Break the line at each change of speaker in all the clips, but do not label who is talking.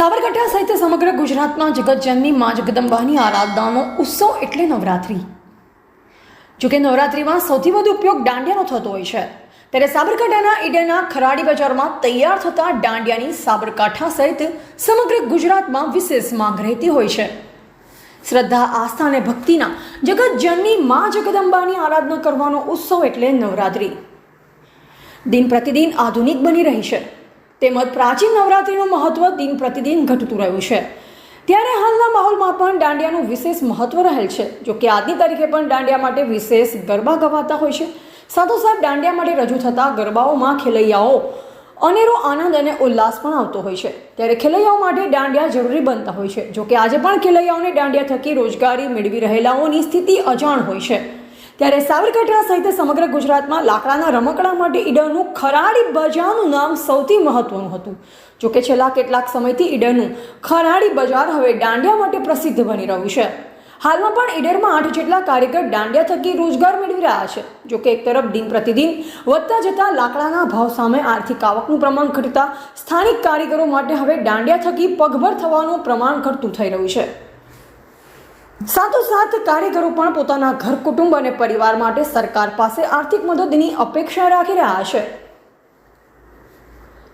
સાબરકાંઠા સહિત સમગ્ર ગુજરાતમાં જગતજનની મા જગદંબાની આરાધનાનો ઉત્સવ એટલે નવરાત્રિ. જોકે નવરાત્રિમાં સૌથી વધુ ઉપયોગ દાંડિયાનો થતો હોય છે. ત્યારે સાબરકાંઠાના ઈડેના ખરાડી બજારમાં તૈયાર થતા દાંડિયાની સાબરકાંઠા સહિત સમગ્ર ગુજરાતમાં વિશેષ માંગ રહેતી હોય છે. શ્રદ્ધા, આસ્થા અને ભક્તિના જગતજનની મા જગદંબાની આરાધના કરવાનો ઉત્સવ એટલે નવરાત્રિ. દિન પ્રતિદિન આધુનિક બની રહી છે. તેમજ પ્રાચીન નવરાત્રિનું મહત્ત્વ દિન પ્રતિદિન ઘટતું રહ્યું છે. ત્યારે હાલના માહોલમાં પણ દાંડિયાનું વિશેષ મહત્ત્વ રહેલ છે. જો કે આજની તારીખે પણ દાંડિયા માટે વિશેષ ગરબા ગવાતા હોય છે. સાથોસાથ દાંડિયા માટે રજૂ થતા ગરબાઓમાં ખેલૈયાઓ અનેરો આનંદ અને ઉલ્લાસ પણ આવતો હોય છે. ત્યારે ખેલૈયાઓ માટે દાંડિયા જરૂરી બનતા હોય છે. જો કે આજે પણ ખેલૈયાઓને દાંડિયા થકી રોજગારી મેળવી રહેલાઓની સ્થિતિ અજાણ હોય છે. ત્યારે સાબરકાંઠા સહિત સમગ્ર ગુજરાતમાં લાકડાના રમકડા માટે ઈડરનું ખરાડી બજારનું નામ સૌથી મહત્વનું હતું. જોકે છેલ્લા કેટલાક સમયથી ઈડરનું ખરાડી બજાર હવે દાંડિયા માટે પ્રસિદ્ધ બની રહ્યું છે. હાલમાં પણ ઈડરમાં આઠ જેટલા કારીગર દાંડિયા થકી રોજગાર મેળવી રહ્યા છે. જોકે એક તરફ દિન પ્રતિદિન વધતા જતા લાકડાના ભાવ સામે આર્થિક આવકનું પ્રમાણ ઘટતા સ્થાનિક કારીગરો માટે હવે દાંડિયા થકી પગભર થવાનું પ્રમાણ ઘટતું થઈ રહ્યું છે. સાથોસાથ કારીગરો પણ પોતાના ઘર, કુટુંબ અને પરિવાર માટે સરકાર પાસે આર્થિક મદદની અપેક્ષા રાખી રહ્યા છે.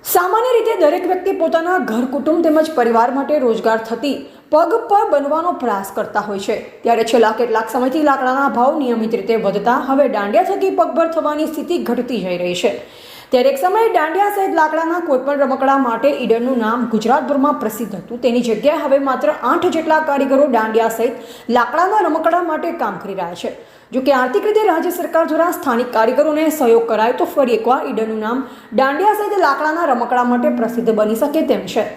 સામાન્ય રીતે દરેક વ્યક્તિ પોતાના ઘર, કુટુંબ તેમજ પરિવાર માટે રોજગાર થતી પગ પર બનવાનો પ્રયાસ કરતા હોય છે. ત્યારે છેલ્લા કેટલાક સમયથી લાકડાના ભાવ નિયમિત રીતે વધતા હવે દાંડિયા થકી પગભર થવાની સ્થિતિ ઘટતી જઈ રહી છે. ત્યારે એક સમયે દાંડિયા સહિત લાકડાના કોઈપણ રમકડા માટે ઈડરનું નામ ગુજરાતભરમાં પ્રસિદ્ધ હતું. તેની જગ્યાએ હવે માત્ર આઠ જેટલા કારીગરો દાંડિયા સહિત લાકડાના રમકડા માટે કામ કરી રહ્યા છે. જો કે આર્થિક રીતે રાજ્ય સરકાર દ્વારા સ્થાનિક કારીગરોને સહયોગ કરાય તો ફરી એકવાર ઈડરનું નામ દાંડિયા સહિત લાકડાના રમકડા માટે પ્રસિદ્ધ બની શકે તેમ છે.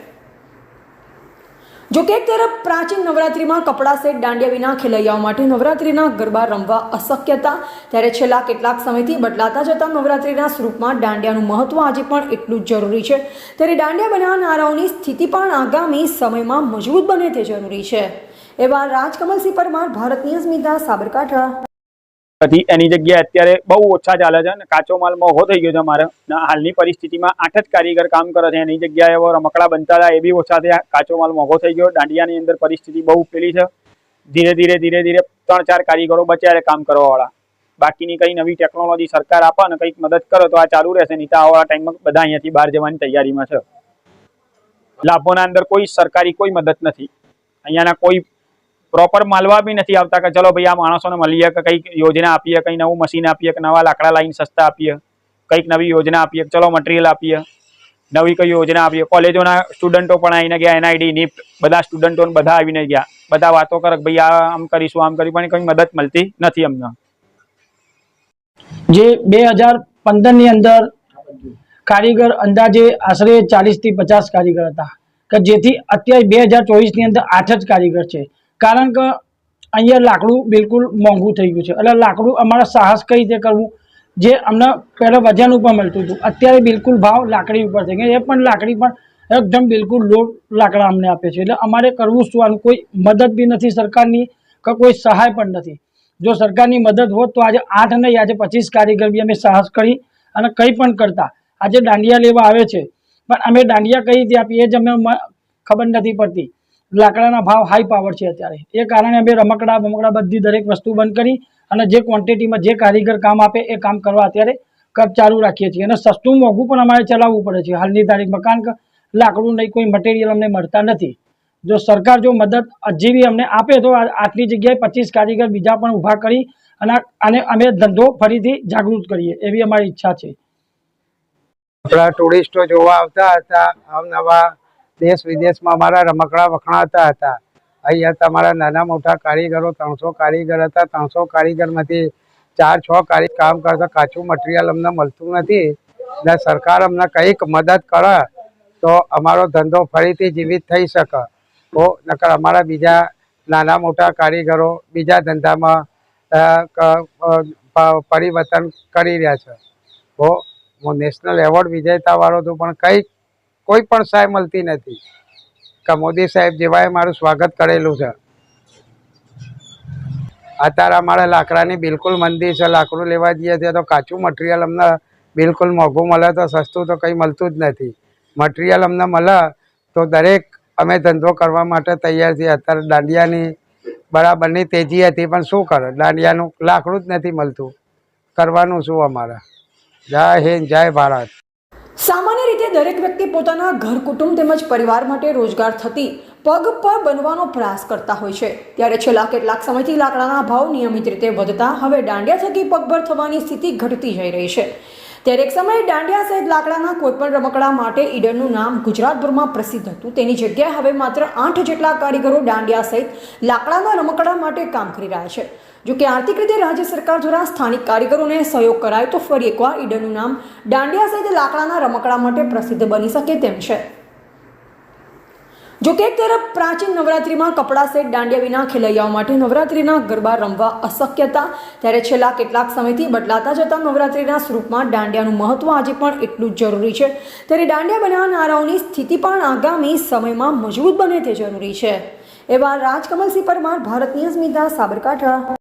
જો કે એક તરફ પ્રાચીન નવરાત્રિમાં કપડાં સેટ દાંડિયા વિના ખેલૈયાઓ માટે નવરાત્રિના ગરબા રમવા અશક્ય હતા. ત્યારે છેલ્લા કેટલાક સમયથી બદલાતા જતા નવરાત્રિના સ્વરૂપમાં દાંડિયાનું મહત્વ આજે પણ એટલું જ જરૂરી છે. ત્યારે દાંડિયા બનાવનારાઓની સ્થિતિ પણ આગામી સમયમાં મજબૂત બને તે જરૂરી છે. એવા રાજકમલસિંહ પરમાર ભારતની અસ્મિતા સાબરકાંઠા.
નથી. એની જગ્યાએ અત્યારે બહુ ઓછા ચાલે છે અને કાચો માલ મોઘો થઈ ગયો છે અમારે હાલની પરિસ્થિતિમાં આઠ જ કારીગર કામ કરે છે. એની જગ્યાએ હવે રમકડા બનતા હતા એ બી ઓછા થયા. કાચો માલ મોઘો થઈ ગયો. દાંડિયાની અંદર પરિસ્થિતિ બહુ પેલી છે. ધીરે ધીરે ધીરે ધીરે ત્રણ ચાર કારીગરો બચ્યા કામ કરવાવાળા. બાકીની કઈ નવી ટેકનોલોજી સરકાર આપે અને કંઈક મદદ કરો તો આ ચાલુ રહેશે. નહીં તો આવા ટાઈમમાં બધા અહીંયાથી બહાર જવાની તૈયારીમાં છે. લાભોના અંદર કોઈ સરકારી કોઈ મદદ નથી. અહીંયાના કોઈ પ્રોપર માલવા બી નથી આવતા કે ચલો ભાઈ આ માણસોને મળીએ કે કંઈક યોજના આપીએ, કંઈ નવું મશીન આપીએ કે નવા લાકડા લાઈન સસ્તા આપીએ, કંઈક નવી યોજના આપીએ ચલો મટીરિયલ આપીએ, નવી કઈ યોજના આપીએ. કોલેજોના સ્ટુડન્ટો પણ આવીને ગયા એનઆઈડી નિફ્ટ બધા સ્ટુડન્ટો બધા આવીને ગયા. બધા વાતો કરે ભાઈ આ આમ કરીશું, આમ કરી પણ કંઈ મદદ મળતી નથી અમને.
જે બે હજાર પંદરની અંદર કારીગર અંદાજે આશરે ચાલીસથી પચાસ કારીગર હતા, કે જેથી અત્યારે બે હજાર ચોવીસની અંદર આઠ જ કારીગર છે. કારણ કે અહીંયા લાકડું બિલકુલ મોંઘું થઈ ગયું છે. એટલે લાકડું અમારા સાહસ કઈ રીતે કરવું? જે અમને પહેલાં વજન ઉપર મળતું હતું. અત્યારે બિલકુલ ભાવ લાકડી ઉપર થઈ ગયા એ પણ લાકડી પણ એકદમ બિલકુલ લો લાકડા અમને આપે છે. એટલે અમારે કરવું શું? આનું કોઈ મદદ બી નથી સરકારની કે કોઈ સહાય પણ નથી. જો સરકારની મદદ હોત તો આજે આઠ નહીં, આજે પચીસ કારીગર બી અમે સાહસ કરી અને કંઈ પણ કરતા. આજે દાંડિયા લેવા આવે છે. પણ અમે દાંડિયા કઈ રીતે આપીએ એ જ અમને ખબર નથી પડતી. લાકડાના ભાવ હાઈ પાવર છે અત્યારે. એ કારણે અમે રમકડા બમકડા બધી દરેક વસ્તુ બંધ કરી અને જે ક્વોન્ટિટીમાં જે કારીગર કામ આપે એ કામ કરવા અત્યારે કપ ચાલુ રાખીએ છીએ. અને સસ્તું મોંઘું પણ અમારે ચલાવવું પડે છે. હાલની તારીખમાં કારણ કે લાકડું નહીં, કોઈ મટીરિયલ અમને મળતા નથી. જો સરકાર જો મદદ હજી અમને આપે તો આટલી જગ્યાએ પચીસ કારીગર બીજા પણ ઊભા કરી અને આને અમે ધંધો ફરીથી જાગૃત કરીએ એવી અમારી ઈચ્છા છે.
આપણા ટુરિસ્ટો જોવા આવતા હતા. અવનવા દેશ વિદેશમાં અમારા રમકડા વખણાતા હતા. અહીંયા તમારા નાના મોટા કારીગરો ત્રણસો કારીગર હતા. ત્રણસો કારીગરમાંથી ચાર છ કારી કામ કરતા કાચું મટીરિયલ અમને મળતું નથી. ને સરકાર અમને કંઈક મદદ કરે, તો અમારો ધંધો ફરીથી જીવિત થઈ શકે. તો નકર અમારા બીજા નાના મોટા કારીગરો બીજા ધંધામાં પરિવર્તન કરી રહ્યા છે. તો હું નેશનલ એવોર્ડ વિજેતા વાળો છું, પણ કંઈ કોઈ પણ સહાય મળતી નથી. કે મોદી સાહેબ જેવાએ મારું સ્વાગત કરેલું છે. અત્યારે અમારે લાકડાની બિલકુલ મંદી છે, લાકડું લેવા જઈએ છીએ તો કાચું મટીરિયલ અમને બિલકુલ મોંઘું મળે તો સસ્તું તો કંઈ મળતું જ નથી. મટીરિયલ અમને મળે તો દરેક અમે ધંધો કરવા માટે તૈયાર છીએ. અત્યારે દાંડિયાની બરાબરની તેજી હતી પણ શું કરે? દાંડિયાનું લાકડું જ નથી મળતું. કરવાનું શું અમારે? જય હિન્દ, જય ભારત.
સામાન્ય રીતે દરેક વ્યક્તિ પોતાના ઘર, કુટુંબ તેમજ પરિવાર માટે રોજગાર થતી પગ પર બનવાનો પ્રયાસ કરતા હોય છે. ત્યારે છેલ્લા કેટલાક સમયથી લાકડાના ભાવ નિયમિત રીતે વધતા હવે દાંડિયા થકી પગભર થવાની સ્થિતિ ઘટતી જઈ રહી છે. ત્યારે એક સમયે દાંડિયા સહિત લાકડાના કોઈપણ રમકડા માટે ઈડરનું નામ ગુજરાતભરમાં પ્રસિદ્ધ હતું. તેની જગ્યાએ હવે માત્ર આઠ જેટલા કારીગરો દાંડિયા સહિત લાકડાના રમકડા માટે કામ કરી રહ્યા છે. જો કે આર્થિક રીતે રાજ્ય સરકાર દ્વારા સ્થાનિક કારીગરોને સહયોગ કરાય તો ફરી એકવાર ઈડરનું નામ દાંડિયા સહિત લાકડાના રમકડા માટે પ્રસિદ્ધ બની શકે તેમ છે. જો કે એક તરફ પ્રાચીન નવરાત્રિમાં કપડા સેટ દાંડિયા વિના ખેલૈયાઓ માટે નવરાત્રિના ગરબા રમવા અશક્ય હતા ત્યારે છેલ્લા કેટલાક સમયથી બદલાતા જતા નવરાત્રિના સ્વરૂપમાં દાંડિયાનું મહત્વ આજે પણ એટલું જ જરૂરી છે. ત્યારે દાંડિયા બનાવનારાઓની સ્થિતિ પણ આગામી સમયમાં મજબૂત બને તે જરૂરી છે. એવા રાજકમલસિંહ પરમાર, ભારત ન્યૂઝ મીડિયા સાબરકાંઠા.